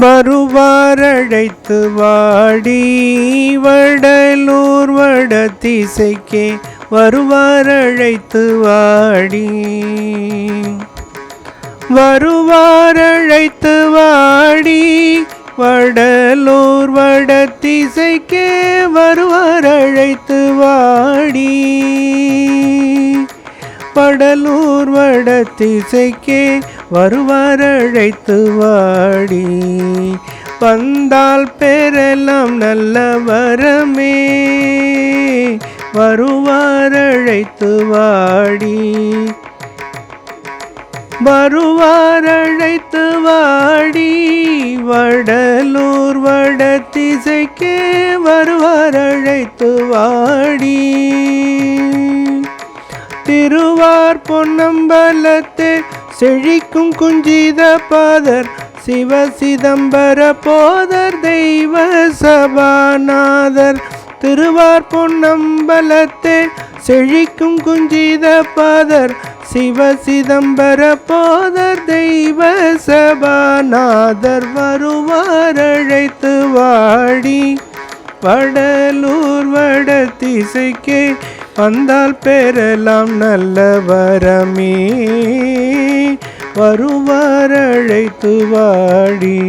வருவாரழைத்து வாடி வடலூர் வட திசைக்கே வருவாரழைத்து வாடி. வருவாரழைத்து வாடி வடலூர் வட திசைக்கே வருவாரழைத்து வாடி. வடலூர் வட திசைக்கே வருவார் அழைத்து வாடி. வந்தால் பெறலாம் நல்ல வரமே. வருவார் அழைத்து வாடி. வருவார் அழைத்து வாடி. திருவார் பொன்னம்பலத்தே. செழிக்கும் குஞ்சித பாதர் சிவ சிதம்பர போதர் தெய்வ சபாநாதர். திருவார் பொன்னம்பலத்தே. செழிக்கும் குஞ்சித பாதர் சிவ சிதம்பர போதர் தெய்வ சபாநாதர். வருவார் அழைத்து வாடி வடலூர் வட திசைக்கே வந்தால் பெறலாம் நல்ல வரமே. வருவார் அழைத்து வாடி.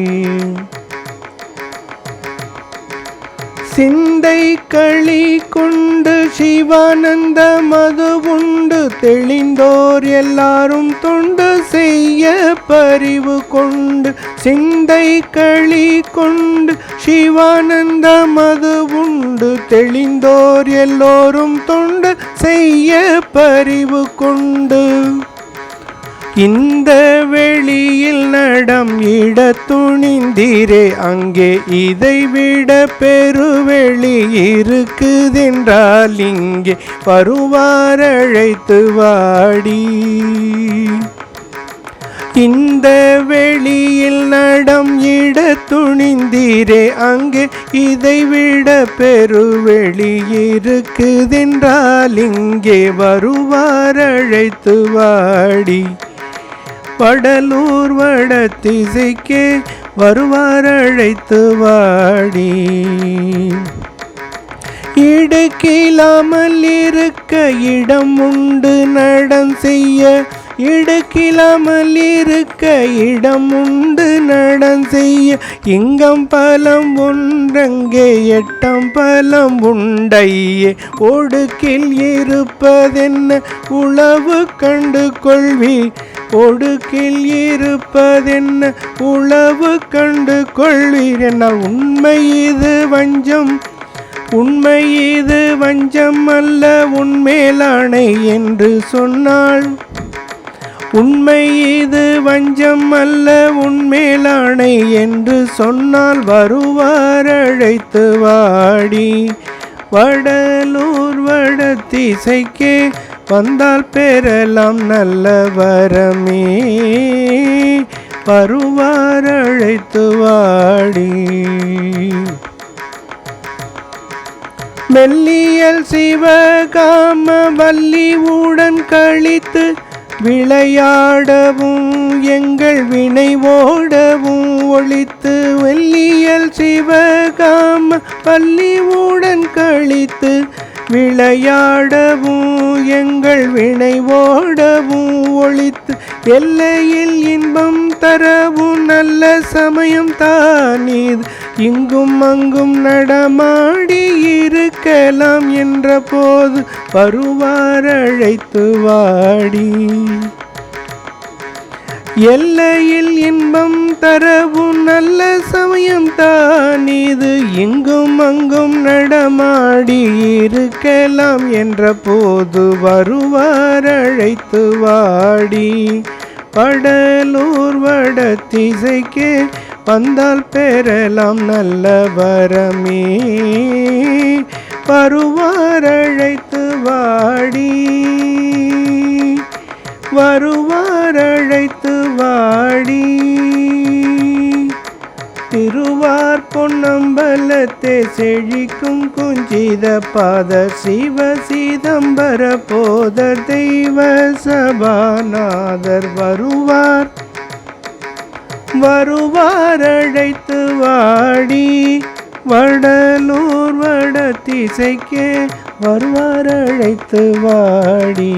சிந்தை களி கொண்டு சிவானந்த மது உண்டு. தெளிந்தோர் எல்லாரும் தொண்டு செய்ய பறிவு கொண்டு. சிந்தை களி கொண்டு சிவானந்த மது உண்டு. தெளிந்தோர் எல்லோரும் தொண்டு செய்ய பறிவு கொண்டு. இந்த வெளியில் இட துணிந்தீரே அங்கே இதை விட பெருவெளி இருக்குதென்றால் இங்கே வருவாரழைத்து வாடி. இந்த வெளியில் நடம் இட துணிந்தீரே அங்கே இதை விட பெருவெளி இருக்குதென்றால் இங்கே வருவாரழைத்து வாடி. வடலூர் வட திசைக்கே வருவார் அழைத்து வாடி. இடுக்கிலாமல் இருக்க இடம் உண்டு நடம் செய்ய. இடுக்கிலாமல் இருக்க இடம் உண்டு நடம் செய்ய. இங்கம் பலம் ஒன்றங்கே எட்டம் பலம் உண்டையே ஒடுக்கில் இருப்பதென்ன உளவு கண்டு கொள்வி ஒடுக்கில் இருப்பதென்ன உளவு கண்டு கொள்வீர் என்ன உண்மை இது வஞ்சம். உண்மை இது வஞ்சம் அல்ல உண்மேலானை என்று சொன்னாள். உண்மை இது வஞ்சம் அல்ல உண்மேலானை என்று சொன்னால் வருவார் அழைத்து வாடி. வடலூர் வட திசைக்கே வந்தால் பெறலாம் நல்ல வரமே. வருவார் அழைத்து வாடி. மெல்லியல் சிவகாம வள்ளி உடன் கழித்து விளையாடவும் எங்கள் வினை ஓடவும் ஒழித்து வெள்ளியல் சிவகாம பள்ளிவுடன் கழித்து விளையாடவும் எங்கள் வினை ஓடவும் ஒழித்து எல்லையில் இன்பம் தரவும் நல்ல சமயம் தானீது இங்கும் அங்கும் நடமாடி இருக்கலாம் என்ற போது வருவார் அழைத்து வாடி. எல்லையில் இன்பம் தரவும் நல்ல சமயம் தான். இது இங்கும் அங்கும் நடமாடி இருக்கலாம் என்ற போது வருவார் அழைத்து வாடி. வடலூர் வட திசைக்கு வந்தால் பெறலாம் நல்ல வரமே. வருவார் அழைத்து வாடி. வருவார் அழைத்து வாடி. திருவார் பொன்னம்பலத்தை செழிக்கும் குஞ்சித பாத சிவ சிதம்பர போதர் தெய்வ சபாநாதர் வருவார். வருவார் அழைத்து வாடி. வடலூர் வட திசைக்கே வருவார் அழைத்து வாடி.